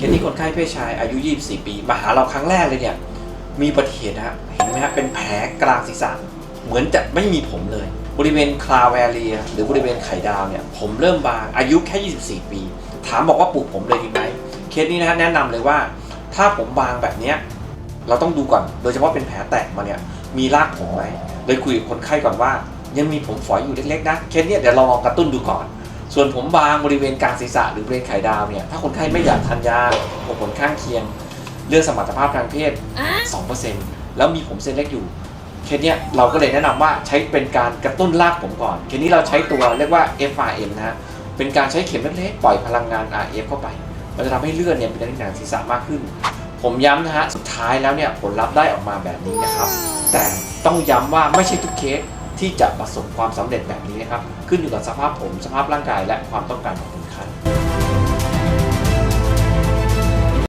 เคสนี้คนไข้เพศชายอายุ 24 ปีมาหาเราครั้งแรกเลยเนี่ย มีอุบัติเหตุนะฮะเห็นไหมฮะเป็นแผลกลางศีรษะเหมือนจะไม่มีผมเลย บริเวณคลาแวเลีย หรือบริเวณไข่ดาวเนี่ย ผมเริ่มบางอายุแค่ 24 ปี ถามบอกว่าปลูกผมเลยดีไหมเคสนี้นะฮะแนะนำเลยว่า ถ้าผมบางแบบเนี้ยเราต้องดูก่อน โดยเฉพาะเป็นแผลแตกมาเนี่ยมีรากผมไหมเลยคุยกับคนไข้ก่อนว่า ยังมีผมฝอยอยู่เล็กๆนะเคสเนี้ยเดี๋ยวเราลองกระตุ้นดูก่อน ส่วนผมบางบริเวณกลางศีรษะหรือบริเวณไข่ดาวเนี่ยถ้าคนไข้ไม่อยากทานยาผมผลข้างเคียง เรื่องสมรรถภาพทางเพศ 2%แล้วมีผมเส้นเล็กอยู่เคสเนี้ยเราก็เลยแนะนำว่าใช้เป็นการกระตุ้นรากผมก่อนเคสนี้เราใช้ตัวเรียกว่า FRM นะฮะเป็นการใช้เข็มเล็กๆปล่อยพลังงาน RF เข้าไป มันจะทำให้เลือดเนี่ยเป็นในหนังศีรษะมากขึ้น ผมย้ำนะฮะสุดท้ายแล้วเนี่ยผลลัพธ์ได้ออกมาแบบนี้นะครับ แต่ต้องย้ำว่าไม่ใช่ทุกเคส ที่จะประสบความสำเร็จแบบนี้นะครับ ขึ้นอยู่กับสภาพผม สภาพร่างกายและความต้องการของคุณ